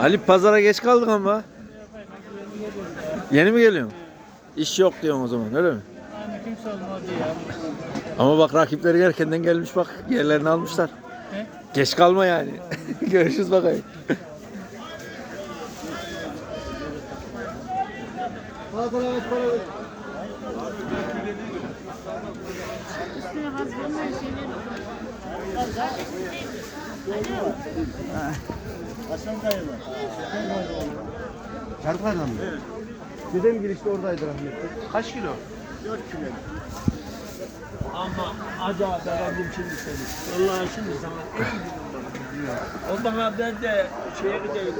Ali pazara geç kaldın ama. Yeni mi geliyorsun? İş yok diyorsun o zaman öyle mi? Ama bak rakipleri erkenden gelmiş bak yerlerini almışlar. He? Geç kalma yani. Görüşürüz bakayım. Çarpılardan mı? Dedem girişte oradaydı rahmetli. Kaç kilo? Ama acayip aradım şimdi seni. Vallahi şimdi sana en O bana ben de şeye gideyim.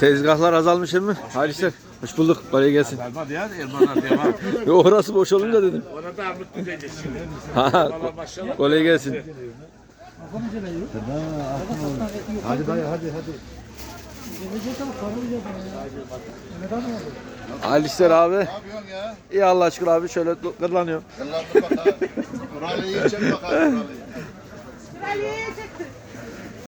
Tezgahlar azalmış mı? Halisler. Hoş bulduk. Kolay gelsin. Hadi ya Ermanlar devam. Yo, orası boş olunca dedim. Ona da mutlu edeceğiz şimdi. Ha, Maşallah. kolay gelsin. Hadi dayı hadi hadi. Halisler abi. Ne yapıyorsun ya? İyi Allah şükür abi şöyle kırlanıyor. Yıllardır bak ha. Buralıyı çek bakalım buralıyı. Kraliye